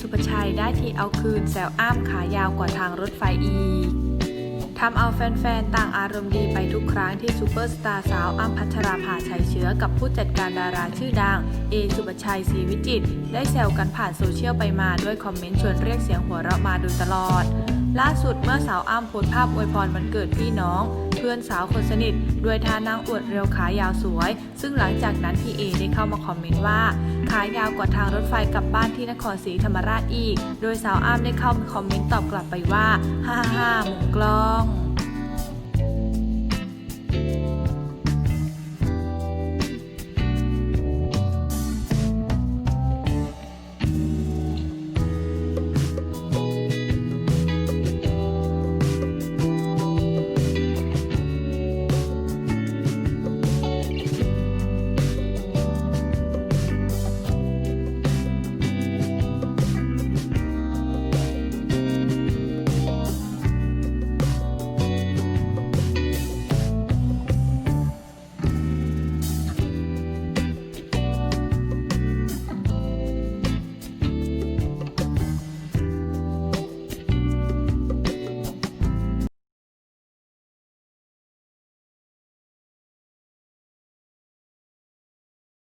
สุภชัยได้ทีเอาคืนแซวอ้ามขายาวกว่าทางรถไฟอีกทำเอาแฟนๆ ต่างอารมณ์ดีไปทุกครั้งที่ซูเปอร์สตาร์สาวอ้ำพัชราภาชัยเชื้อกับผู้จัดการดาราชื่อดัง เอสุปชัยศรีวิจิต ได้แซวกันผ่านโซเชียลไปมาด้วยคอมเมนต์ชวนเรียกเสียงหัวเราะมาโดยตลอด ล่าสุดเมื่อสาวอ้ำโพสภาพอวยพรวันเกิดพี่น้อง เพื่อนสาวคนสนิท ด้วยท่านั่งอวดเรียวขายาวสวย ซึ่งหลังจากนั้นพี่เอได้เข้ามาคอมเมนต์ว่า ขายาวกว่าทางรถไฟกลับบ้านที่นครศรีธรรมราชอีก โดยสาวอ้ำได้เข้ามาคอมเมนต์ตอบกลับไปว่า ฮ่าฮ่าหมุกล้อง